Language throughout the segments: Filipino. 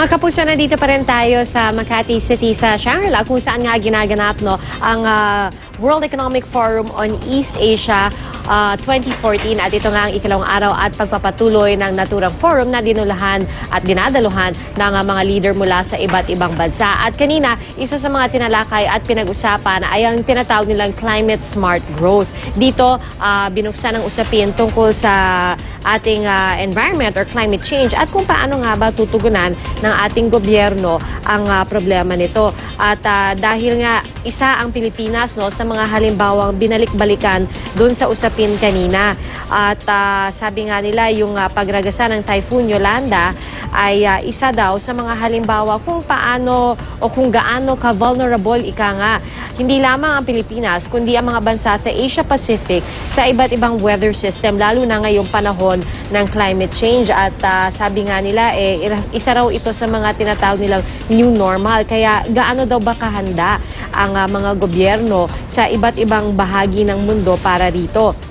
Mga kapuso, nandito pa rin tayo sa Makati City sa Shangri-La kung saan nga ginaganap no, ang ah, World Economic Forum on East Asia ah, 2014 at ito nga ang ikalawang araw at pagpapatuloy ng naturang forum na dinulahan at dinadaluhan ng ah, mga leader mula sa iba't ibang bansa. At kanina, isa sa mga tinalakay at pinag-usapan ay ang tinatawag nilang climate smart growth. Dito, ah, binuksan ang usapin tungkol sa ating ah, environment or climate change at kung paano nga ba tutugunan ng ating gobyerno ang ah, problema nito. At ah, dahil nga isa ang Pilipinas no sa mga halimbawang binalik-balikan doon sa usapin kanina. At ah, sabi nga nila yung ah, pagragasa ng Typhoon Yolanda ay ah, isa daw sa mga halimbawa kung paano o kung gaano ka-vulnerable ika nga. Hindi lamang ang Pilipinas kundi ang mga bansa sa Asia Pacific sa iba't ibang weather system lalo na ngayong panahon ng climate change. At ah, sabi nga nila eh isa raw ito sa mga tinatawag nilang new normal. Kaya gaano daw ba kahanda ang ah, mga gobyerno sa iba't ibang bahagi ng mundo para rito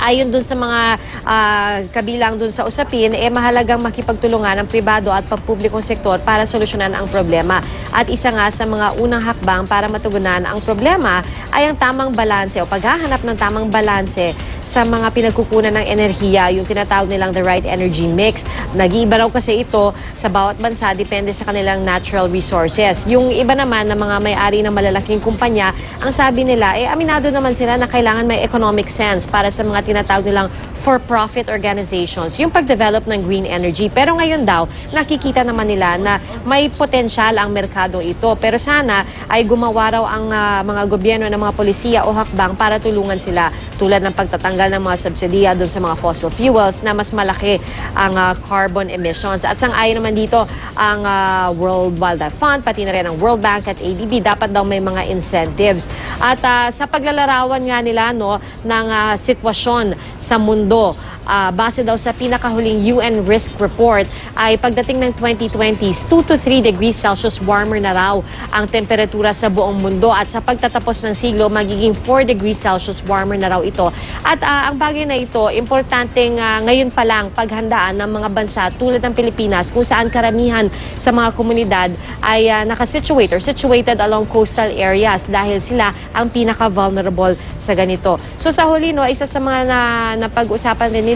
ayon dun sa mga ah, kabilang dun sa usapin, eh mahalagang makipagtulungan ng pribado at pampublikong sektor para solusyonan ang problema. At isa nga sa mga unang hakbang para matugunan ang problema ay ang tamang balanse o paghahanap ng tamang balanse sa mga pinagkukunan ng enerhiya, yung tinatawag nilang the right energy mix. Nag-iiba raw kasi ito sa bawat bansa, depende sa kanilang natural resources. Yung iba naman na mga may-ari ng malalaking kumpanya, ang sabi nila, eh aminado naman sila na kailangan may economic sense para sa mga tinatawag nilang for-profit organizations, yung pag-develop ng green energy. Pero ngayon daw, nakikita naman nila na may potensyal ang merkado ito. Pero sana ay gumawa raw ang ah, mga gobyerno ng mga polisiya o hakbang para tulungan sila tulad ng pagtatanggal ng mga subsidiya doon sa mga fossil fuels na mas malaki ang ah, carbon emissions. At sang-ayon naman dito ang ah, World Wildlife Fund, pati na rin ang World Bank at ADB, dapat daw may mga incentives. At ah, sa paglalarawan nga nila no, ng ah, sitwasyon sa mundo, mandó ah, base daw sa pinakahuling UN risk report, ay pagdating ng 2020s, 2 to 3 degrees Celsius warmer na raw ang temperatura sa buong mundo at sa pagtatapos ng siglo, magiging 4 degrees Celsius warmer na raw ito. At ah, ang bagay na ito, importanteng ah, ngayon pa lang paghandaan ng mga bansa tulad ng Pilipinas kung saan karamihan sa mga komunidad ay ah, nakasituate or situated along coastal areas dahil sila ang pinaka-vulnerable sa ganito. So sa huli, no, isa sa mga na, napag-usapan din nila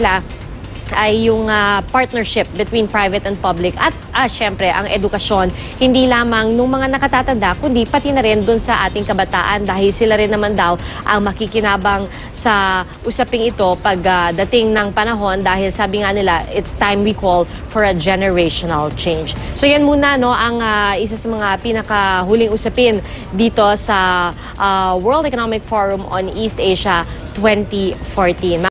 ay yung ah, partnership between private and public at ah, syempre ang edukasyon hindi lamang nung mga nakatatanda kundi pati na rin dun sa ating kabataan dahil sila rin naman daw ang makikinabang sa usaping ito pag ah, dating ng panahon dahil sabi nga nila it's time we call for a generational change. So yan muna no ang ah, isa sa mga pinakahuling usapin dito sa ah, World Economic Forum on East Asia 2014.